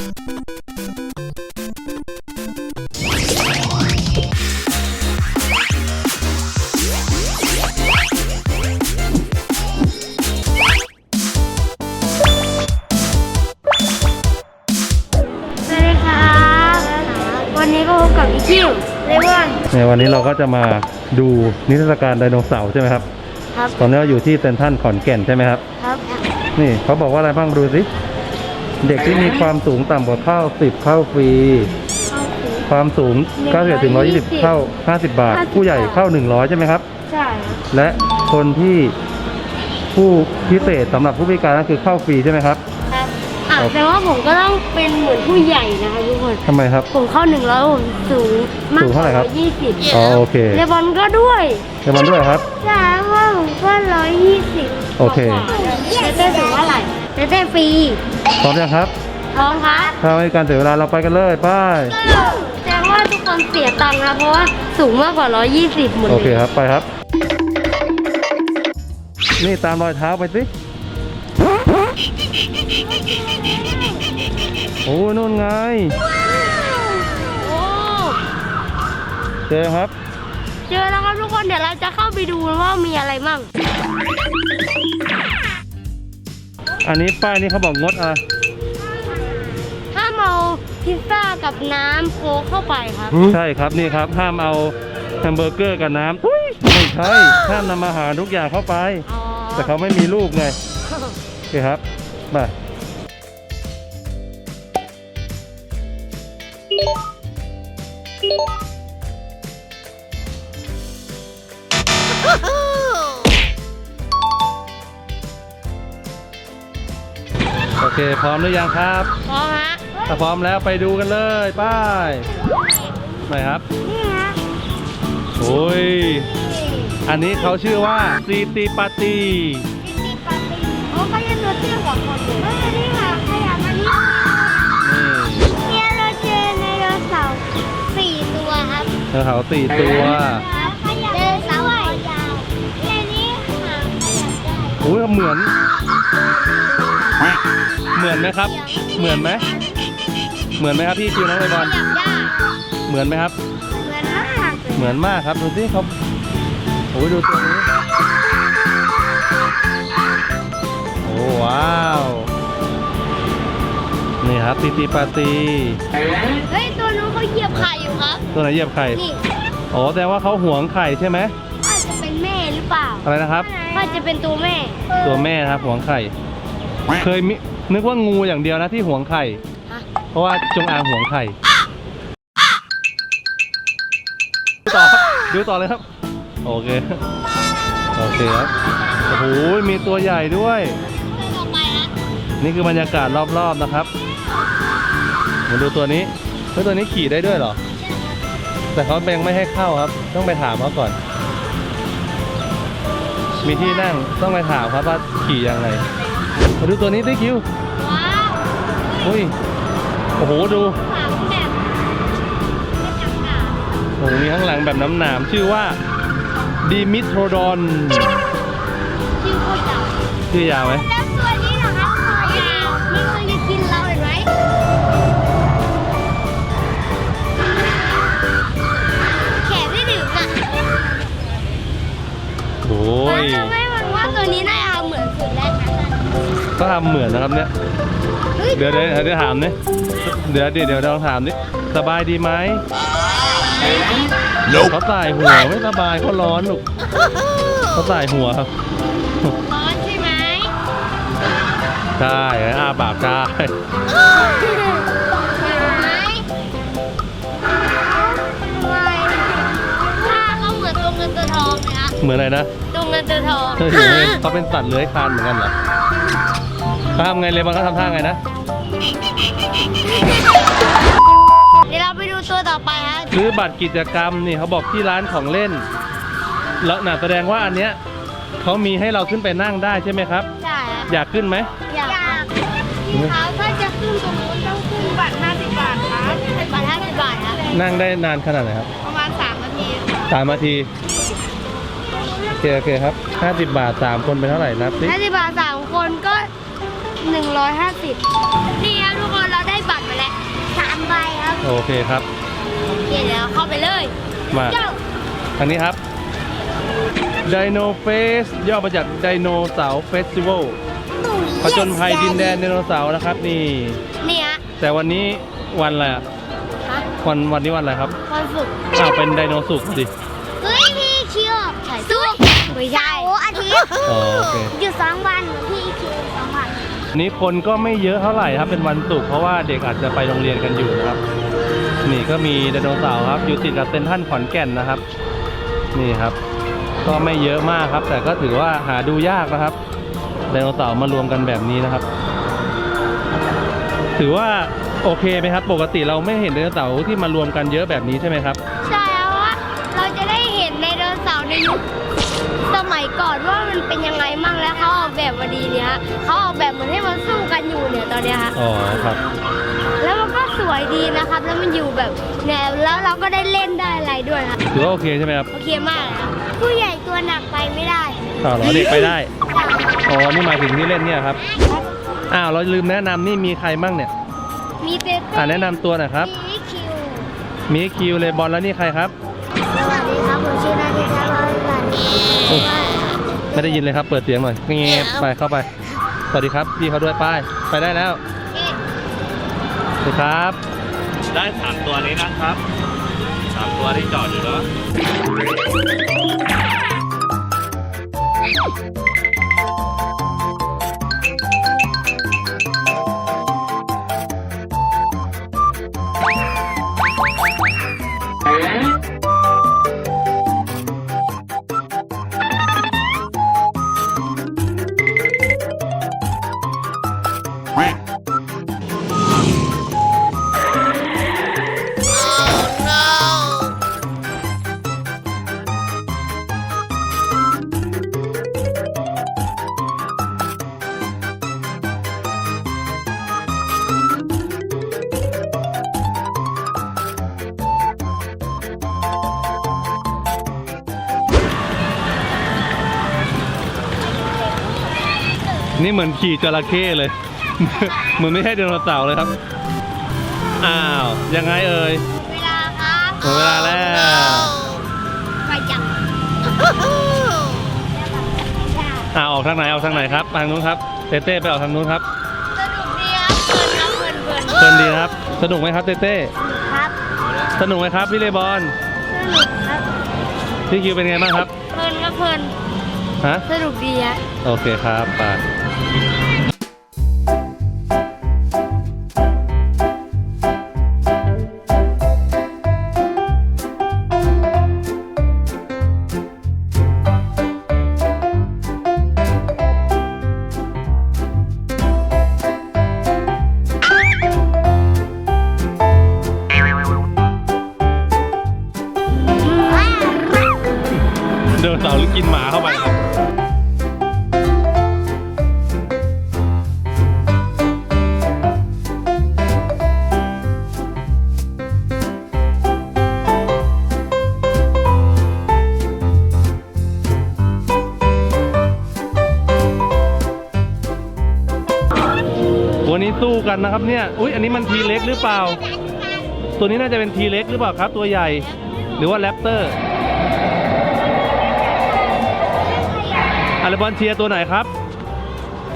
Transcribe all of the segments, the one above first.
สวัสดีครับวันนี้ก็พบกับอีคิวเลวอนในวันนี้เราก็จะมาดูนิทรรศการไดโนเสาร์ใช่ไหมครับ ครับตอนนี้เราอยู่ที่เซนทรัลขอนแก่นใช่ไหมครับ ครับ นี่เขาบอกว่าอะไรบ้างดูสิ เด็กที่มีความสูงต่ำกว่าเข้า10 เข้าฟรี ความสูง91ถึง120 เข้า 50 บาท ผู้ใหญ่เข้า 100 ใช่ไหมครับ ใช่ครับและคนที่ผู้พิเศษสำหรับผู้พิการก็คือเข้าฟรีใช่ไหมครับครับอะครับแต่ว่าผมก็ต้องเป็นเหมือนผู้ใหญ่นะครับทุกคนทำไมครับ ผมเข้าหนึ่งร้อยผมสูงมากสูงกเท่าไหร่ว่าครับยี่สิบอ๋อโอเคเลบอนก็ด้วยเดี๋ยวมันด้วยครับ ใช่เพราะว่าผมก็ร้อยยี่สิบโอเคเต้เต้สูงเท่าไหร่ เต้เต้ฟรีพร้อมยังครับพร้อมครับถ้าไม่มีการเสียเวลาเราไปกันเลยไป้ายแสดงว่าทุกคนเสียตังค์นะเพราะว่าสูงมากกว่าร้อยยี่สิบหมดโอเลเคยครับไปครับ นี่ตามรอยเท้าไปสิโอ้นู่นไงโอ้เจอครับ เจอแล้วครับทุกคนเดี๋ยวเราจะเข้าไปดูว่ามีอะไรมั่ง อันนี้ป้ายนี้เขาบอกงดอะไรห้ามเอาพิซซ่ากับน้ำโค้กเข้าไปครับ ใช่ครับนี่ครับ ห้ามเอาแฮมเบอร์เกอร์กับน้ำอุ๊ยไม่ใช่ห้ามนำอาหารทุกอย่างเข้าไป อ๋อแต่เขาไม่มีรูปไงโอเคครับมา โอเค พร้อมหรือยังครับ พร้อมฮะถ้าพร้อมแล้วไปดูกันเลยไป้ายไหนครับ นี่ฮะโอ้ย อันนี้เขาชื่อว่าซีตีปาตีติดปาร์ตี้โอ้ก็ยังตัวเตี้ยกว่าคนอยู่เฮ้ยนี่ค่ะขยับมานี่นี่เนี่ยเราเจอไดโนเสาร์สี่ตัวครับเธอเขาสี่ตัวขยับไดโนเสาร์ยาวในนี้หางขยับได้โอ้ยเหมือน เหมือนไหมครับ เหมือนไหม เหมือนไหมครับพี่คิวน้องไอบอลขยับได้เหมือนไหมครับ เหมือนมากเหมือนมากครับดูสิเขาโอ้ยดูตัวนี้ โอ้ว้าว นี่ครับตีตีปาตี เฮ้ยตัวนู้นเขาเหยียบไข่อยู่ครับ ตัวไหนเหยียบไข่ นี่อ๋อแต่ว่าเขาหวงไข่ใช่ไหมอาจจะเป็นแม่หรือเปล่า อะไรนะครับอาจจะเป็นตัวแม่ ตัวแม่นะครับหวงไข่ เคยมินึกว่างูอย่างเดียวนะที่หวงไข่ฮะเพราะว่าจงอางหวงไข่ดูต่อครับดูต่อเลยครับ โอเค โอเคครับ โอ้โห มีตัวใหญ่ด้วยต่อไปนะนี่คือบรรยากาศรอบๆนะครับ มาดูตัวนี้เฮ้ยตัวนี้ขี่ได้ด้วยเหรอ แต่เขายังไม่ให้เข้าครับ ต้องไปถามเขาก่อน มีที่นั่งต้องไปถามครับว่าขี่ยังไง มาดูตัวนี้ดิคิวว้าวอุ้ยโอ้โหดูหางแบบเป็นอากาศโอ้โหมีข้างหลังแบบน้ำหนามชื่อว่าดิมิโทรดอนชื่อโคตรยาวชื่อยาวไหมแล้วตัวนี้เหรอครับคอยาวมันเคยจะกินเราเห็นไหมแขนไม่ถึงอะโอ้ยทำให้มันว่าตัวนี้น่า แล้วนะก็ทำเหมือนนะครับเนี่ยเฮ้ยเดี๋ยวเดี๋ยวเดี๋ยวถามนี่เดี๋ยวเดี๋ยวเดี๋ยวลองถามนี่สบายดีไหมเขาใส่หัวไม่สบายเขาร้อนลูกเขาใส่หัวครับร้อนใช่ไหมใช่อาปากได้เห็นไหมทำไมถ้าเขาเหมือนตัวเงินตัวทองเลยฮะเหมือนอะไรนะตัวเงินตัวทองเฮ้ยเฮ้ยเขาเป็นสัตว์เลื้อยคลานเหมือนกันเหรอ เขาทำไงเลยมันก็ทำท่าไงนะ เดี๋ยวเราไปดูตัวต่อไปฮะซื้อบัตรกิจกรรมนี่เขาบอกที่ร้านของเล่น แล้วน่ะแสดงว่าอันเนี้ยเขามีให้เราขึ้นไปนั่งได้ใช่ไหมครับ ใช่ฮะอยากขึ้นไหม อยากพี่เขาถ้าจะขึ้นตรงนู้นต้องขึ้นบัตร50บาทครับบัตร50บาทครับนั่งได้นานขนาดไหนครับประมาณ3นาทีสามนาทีโอเคโอเคครับห้าสิบบาทสามคนเป็นเท่าไหร่นับสิห้าสิบบาทสามคนก็ หนึ่งร้อยห้าสิบนี่ครับทุกคนเราได้บัตรมาแล้วสามใบครับโอเคครับ โอเคเดี๋ยวเข้าไปเลยมาเจ้าทางนี้ครับไดโนเฟสย่อมาจากไดโนเสาร์เฟสติวัลผจญภัยดินแดนไดโนเสาร์นะครับนี่นี่ฮะแต่วันนี้วันอะไรอะฮะวันวันนี้วันอะไรครับวันศุกร์อ้าวเป็นไดโนสุกร์ดิเฮ้ยพี่คิวใช่ศุกร์ไม่ใช่โอ้อาทิตย์อ๋อโอเคอยู่สองวัน นี้คนก็ไม่เยอะเท่าไหร่ครับเป็นวันศุกร์เพราะว่าเด็กอาจจะไปโรงเรียนกันอยู่นะครับ นี่ก็มีไดโนเสาร์ครับอยู่ติดกับเซนทรัลขอนแก่นนะครับ นี่ครับ ก็ไม่เยอะมากครับ แต่ก็ถือว่าหาดูยากนะครับไดโนเสาร์มารวมกันแบบนี้นะครับ ถือว่าโอเคไหมครับ ปกติเราไม่เห็นไดโนเสาร์ที่มารวมกันเยอะแบบนี้ใช่ไหมครับ ใช่แล้วว่าเราจะได้เห็นไดโนเสาร์ในยุค สมัยก่อนว่ามันเป็นยังไงมั่งแล้วเขาออกแบบมาดีเนี่ยฮะเขาออกแบบเหมือนให้มันสู้กันอยู่เนี่ยตอนเนี้ยฮะอ๋อครับ แล้วมันก็สวยดีนะครับ แล้วมันอยู่แบบเนี่ยแล้วเราก็ได้เล่นได้อะไรด้วยครับถือว่าโอเคใช่ไหมครับโอเคมากเลยครับผู้ใหญ่ตัวหนักไปไม่ได้ต่อเหรอเด็กไปได้อ๋อนี่หมายถึงที่เล่นเนี่ยครับอ้าวเราลืมแนะนำนี่มีใครบ้างเนี่ยมีเต้อ่าแนะนำตัวหน่อยครับ มีคิว มีคิวเลบอลแล้วนี่ใครครับ สวัสดีครับ ผมชื่อนาทิตาร้อยวันโอ้ ไม่ได้ยินเลยครับ เปิดเสียงหน่อยเงียบไปเข้าไป สวัสดีครับ พี่เขาด้วยไป้าย ไปได้แล้วเอ๊ะสวัสดีครับ ได้สามตัวนี้นะครับสามตัวที่จอดอยู่แล้ว นี่เหมือนขี่จระเข้เลย เหมือนไม่ใช่ไดโนเสาร์เลยครับ อ้าว ยังไงเอ่ย เวลาครับหมดเวลาแล้ว ไปจับอ่าออกทางไหนออกทางไหนครับ ทางนู้นครับ เต้เต้ไปออกทางนู้นครับ สนุกดีครับเพลินครับเพลินเพลินเพลินดีครับ สนุกไหมครับเต้เต้ครับ สนุกไหมครับพี่เลบอลสนุกครับพี่คิวเป็นไงบ้างครับ เพลินครับเพลินฮะ สนุกดีฮะโอเคครับไป เสู้กันนะครับเนี่ย อุ้ยอันนี้มันทีเล็กหรือเปล่า ตัวนี้น่าจะเป็นทีเล็กหรือเปล่าครับ ตัวใหญ่ หรือว่าแรปเตอร์อะไรบอลเชียร์ตัวไหนครับ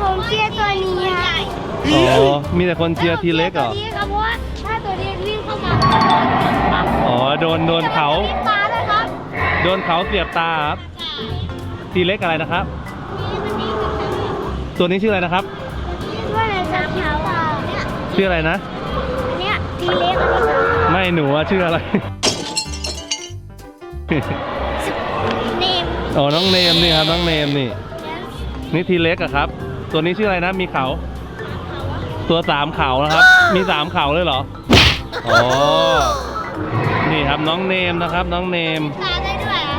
ผมเชียร์ตัวนี้ฮะอ๋อ มีแต่คนเชียร์ทีเล็กเหรอตัวนี้ครับเพราะว่าถ้าตัวนี้วิ่งเข้ามาอ๋อ โดน โดนเขาจะไม่ได้ปลาด้วยครับโดนเขาเสียบตาครับ ทีเล็กอะไรนะครับ ตัวนี้ชื่ออะไรนะครับ ว่าอะไรจะเขียวเปล่าเนี่ยชื่ออะไรนะเนี่ยทีเล็กอันนี้ครับไม่หนูอะชื่ออะไร เนมอ๋อน้องเนมนี่ครับน้องเนมนี่นี่ทีเล็กอะครับ ตัวนี้ชื่ออะไรนะ มีเขา ตัวสามเขานะครับ มีสามเขาเลยเหรอ อ๋อ นี่ครับน้องเนมนะครับ น้องเนม ตาได้ด้วยอะ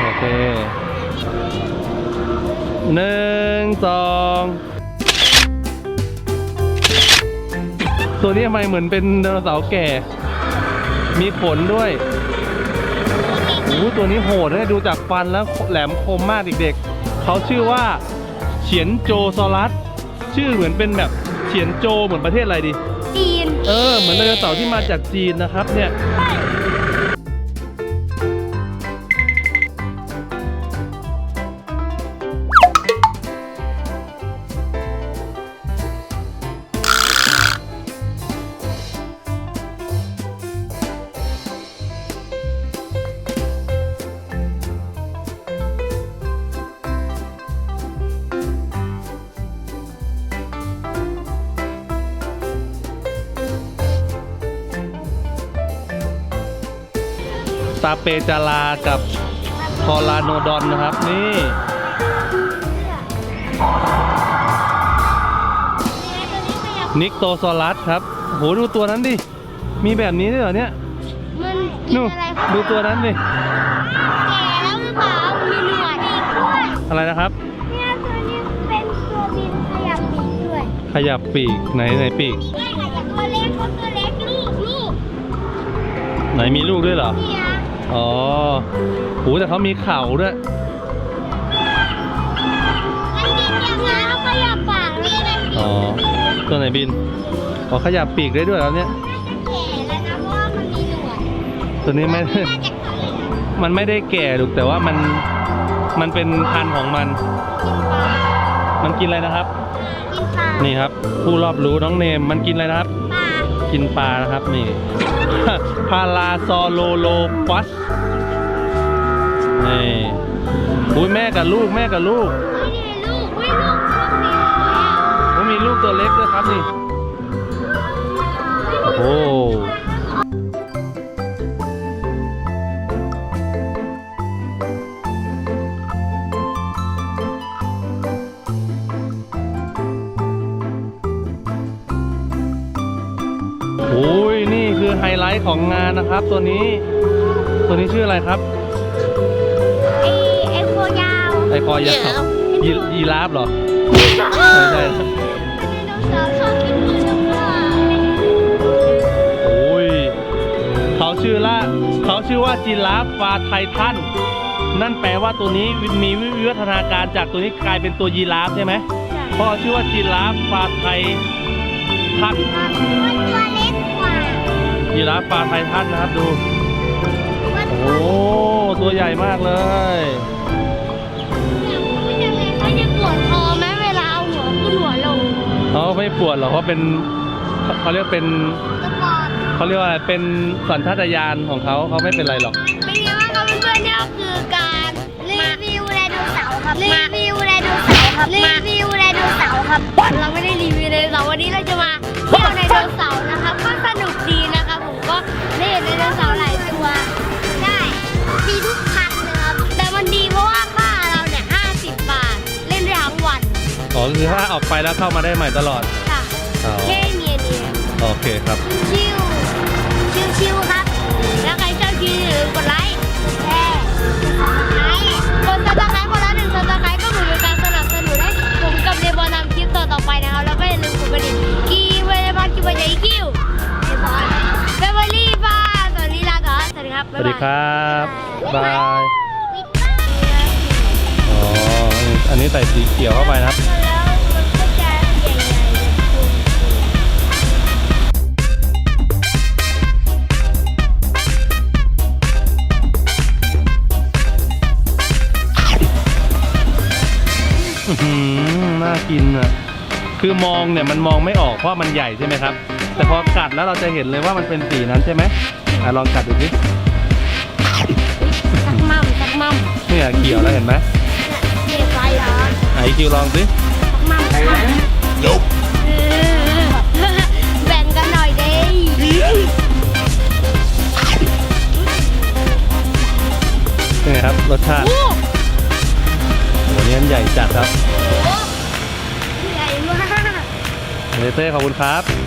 โอเคหนึ่งสอง ตัวนี้ทำไมเหมือนเป็นไดโนเสาร์แก่ มีขนด้วยโอ้หตัวนี้โหดนะดูจากฟันแล้วแหลมคมมากเด็กๆเขาชื่อว่าเฉียนโจซอรัส ชื่อเหมือนเป็นแบบเฉียนโจเหมือนประเทศอะไรดี จีน เออ เหมือนไดโนเสาร์ที่มาจากจีนนะครับเนี่ย ซาเปจารากับคอลาโนดอนนะครับนี่นิกโตซอรัสครับ โหดูตัวนั้นดิ มีแบบนี้ด้วยเหรอเนี่ยมันกินนู่นอะไรดูตัวนั้นดิ แก่แล้วหรือเปล่ามีหนวดอีกด้วยอะไรนะครับ เนี่ยตัวนี้เป็นตัวบินขยับปีกด้วย ขยับปีกไหนไหนปีก นี่ขยับตัวเล็กตัวเล็กลูกลูกไหนมีลูกด้วยเหรอ เนี่ย อ๋อโหแต่เขามีเข่าด้วยมันบินยังไงเขาขยับปากเลยมันบินอ๋อ ตัวไหนบินอ๋อขยับปีกได้ด้วยแล้วเนี่ยน่าจะแก่แล้วนะเพราะว่ามันมีหนวดตัวนี้ไม่น่าจะแก่มันไม่ได้แก่ลูกแต่ว่ามัน มันเป็นพันธุ์ของมันกินปลามันกินอะไรนะครับกินปลานี่ครับ ผู้รอบรู้น้องเนม มันกินอะไรนะครับปลา กินปลานะครับนี่ พาราซอโลโลปัสนี่อุ้ยแม่กับลูกแม่กับลูกไม่ได้ลูกไม่ลูกตัวสีเหลืองก็มีลูกตัวเล็กด้วยครับนี่ โอ้ ไฮไลท์ของงานนะครับ ตัวนี้ตัวนี้ชื่ออะไรครับไอไอโคยาวไอคอยาวยียีราฟเหรอไดไม่ใช่โนเสาร์ชอบกินมือจังเลยโอ้ยเขาชื่อละเขาชื่อว่าจิราฟฟาไททันนั่นแปลว่าตัวนี้มีวิวัฒนาการจากตัวนี้กลายเป็นตัวยีราฟใช่ไหมเพราะชื่อว่าจิราฟฟาไททันมันตัวเล็กกว่า ยีราฟฟาไททันนะครับดูมันโอ้ตัวใหญ่มากเลยมันยังไงเขาจะปวดคอไหมเวลาเอาหัวขึ้นหัวลงเขาไม่ปวดหรอกเพราะเป็นเขาเรียกเป็นสปอร์ตเขาเรียกว่าอะไรเป็นสัญชาตญาณของเขาเขาไม่เป็นไรหรอกเป็นไงบ้างครับเพื่อนๆเนี่ยก็คือการรีวิวไดโนเสาร์ครับรีวิวไดโนเสาร์ครับรีวิวไดโนเสาร์ครับ เราไม่ได้รีวิวไดโนเสาร์วันนี้เราจะมาเที่ยวไดโนเสาร์นะครับ อ๋อคือถ้าออกไปแล้วเข้ามาได้ใหม่ตลอดค่ะอ๋อแค่เนียนโอเคครับ ๆชิวชิวชิวๆครับ แล้วใครชอบคลิปนี้อย่าลืมกดไลค์กดแชร์กดซับสไครต์คนละหนึ่งซับสไครต์ก็เหมือนเป็นการสนับสนุนให้ผมกับเดบอลทำคลิปต่อต่อๆไปนะครับแล้วก็อย่าลืมกดกระดิ่งกีเวลบอลกีเวลอีคิวเดบอลเบเวอรี่บ้าสวัสดีลาก่อนสวัสดีครับสวัสดีครับบายปิดบ้านอ๋อ อันนี้ใส่สีเขียวเข้าไปนะครับ คือมองเนี่ยมันมองไม่ออกเพราะมันใหญ่ใช่ไหมครับ แต่พอกัดแล้วเราจะเห็นเลยว่ามันเป็นสีนั้นใช่ไหมอะลองกัดดูสิสักมั่มสักมั่มเนี่ยเขียวแล้วเห็นไหมเด็กไฟเหรอไอะอีคิวลองสิสักมั่มสักมั่มเออแบ่งกันหน่อยดิเป็นไงครับรสชาติโอ้โหนี่มันใหญ่จัดครับ เนเต้ขอบคุณครับ